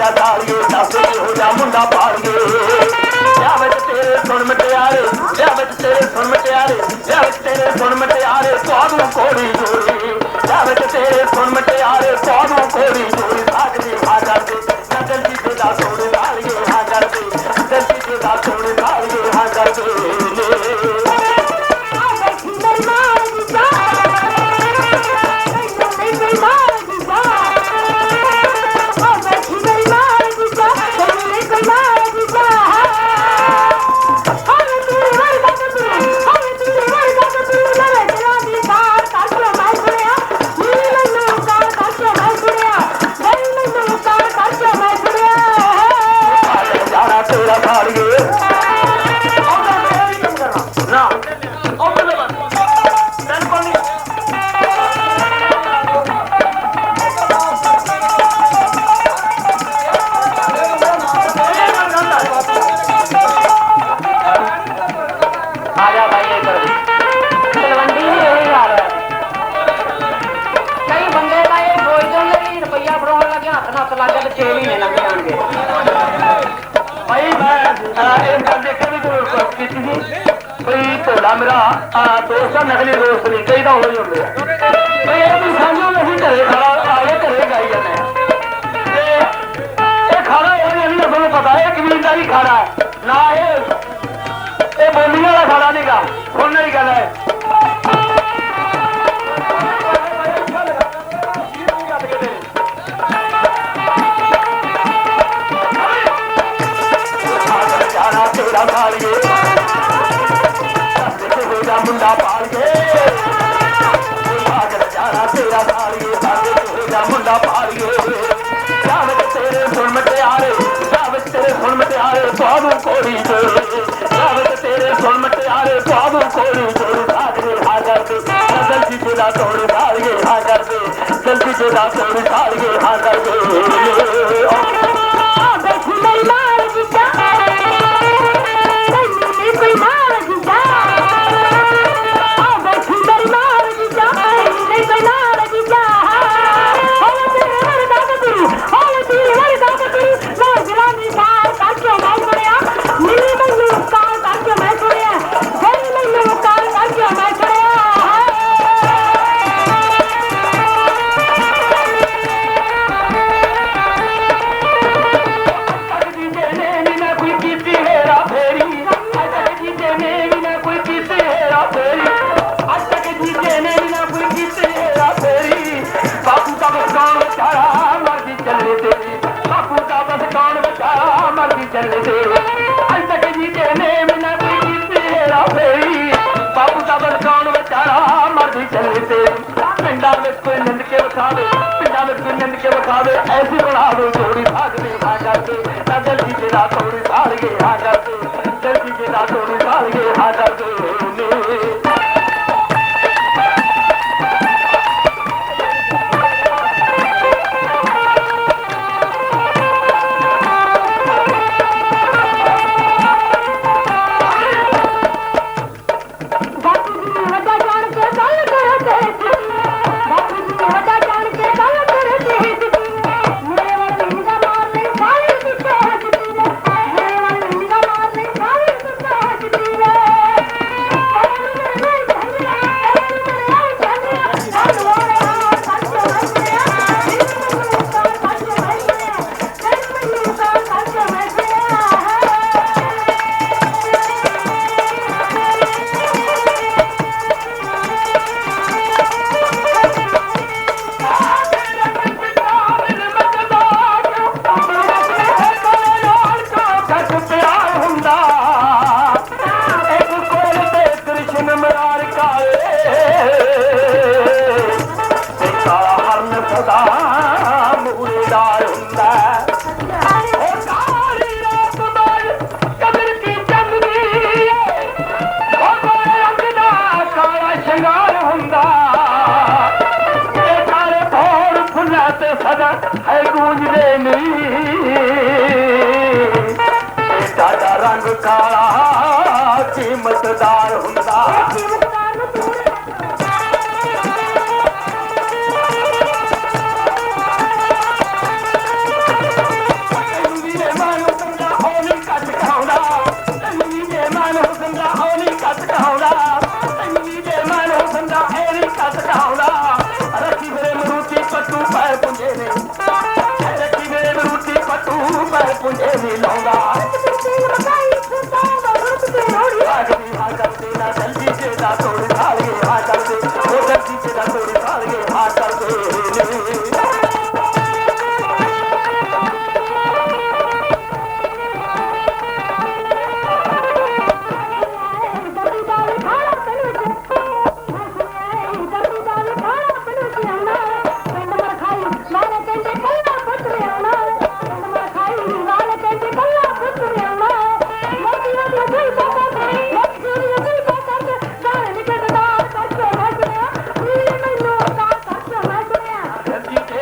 ਪਾਲੀਏ ਦੱਸ ਹੋ ਜਾ ਮੁੰਡਾ ਪਾਲੀਏ ਵਿਆਹ ਵਿੱਚ ਤੇਰੇ ਸੁਣ ਮਟਿਆਰੇ ਵਿਆਹ ਵਿੱਚ ਤੇਰੇ ਸੁਣ ਮਟਿਆਰੇ ਵਿਆਹ ਵਿੱਚ ਤੇਰੇ ਸੁਣ ਮਟਿਆਰੇ ਤੁਹਾਨੂੰ ਕੋੜੀ ਜੋੜੀ। ਵਿਆਹ ਵਿੱਚ ਤੇਰੇ ਸੁਣ ਫੜਾਉਣ ਲੱਗੇ ਲੱਗ ਗਿਆ ਤੇ 6 ਮਹੀਨੇ ਲੰਘ ਜਾਣਗੇ। ਭਾਈ ਮੈਂ ਅਹ, ਇਹ ਗੱਲ ਵੀ ਦੀ ਜ਼ਰੂਰਤ ਕੀਤੀ ਸੀ ਭਈ ਢੋਲਾ ਮੇਰਾ ਦੋਸਤ ਆ ਨਕਲੀ ਦੋਸਤ ਨਹੀਂ ਕਈ ਤਾਂ ਉਹੀ ਹੁੰਦੇ ਆ। ਹੋ ਜਾ ਮੁੰਡਾ ਸਾਗਰ ਜਾਣਾ ਤੇਰਾ ਸਾਲੀਏ ਸਾਡੇ ਹੋ ਮੁੰਡਾ ਪਾਲੀਏ। ਜਾਵੇ ਤੇਰੇ ਸੁਣ ਮਟਿਆਰੇ ਜਾਵੇ ਤੇਰੇ ਸੁਣ ਮਟਿਆਰੇ ਤੁਹਾਨੂੰ ਕੋੜੀ ਦੇ ਜਾਵੇ ਤੇਰੇ ਸੁਣ ਮਟਿਆਰੇ ਤੁਹਾਨੂੰ ਕੋੜੀ ਦੇ ਸਾਗਰੇ ਆ ਕਰਦੇ ਨਜ਼ਰ ਜੀ ਦੇ ਤੋੜ ਸਾਲੀਏ ਆ ਕਰਦੇ ਜਲਦੀ ਦੇ ਤੋੜ ਸਾਲੀਏ ਆ ਕਰਦੇ ਪਿੰਡਾਂ ਵਿੱਚ ਕੋਈ ਨਿੰਦ ਕੇ ਵਿਖਾਵੇ, ਪਿੰਡਾਂ ਵਿੱਚ ਕੋਈ ਨਿੰਦ ਕੇ ਵਿਖਾਵੇ, ਐਸੀ ਬਣਾ ਦੋ ਭਾਗ ਭਾਗਦੇ ਹਾਂ ਕਰਦੇ ਤਾਂ ਜਲਦੀ ਦੇ ਦਾ ਤੋੜੀ ਗਏ ਹਾਂ ਕਰਦੇ ਤੇ ਸਦਾ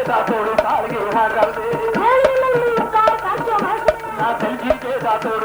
थोरारे जीाथो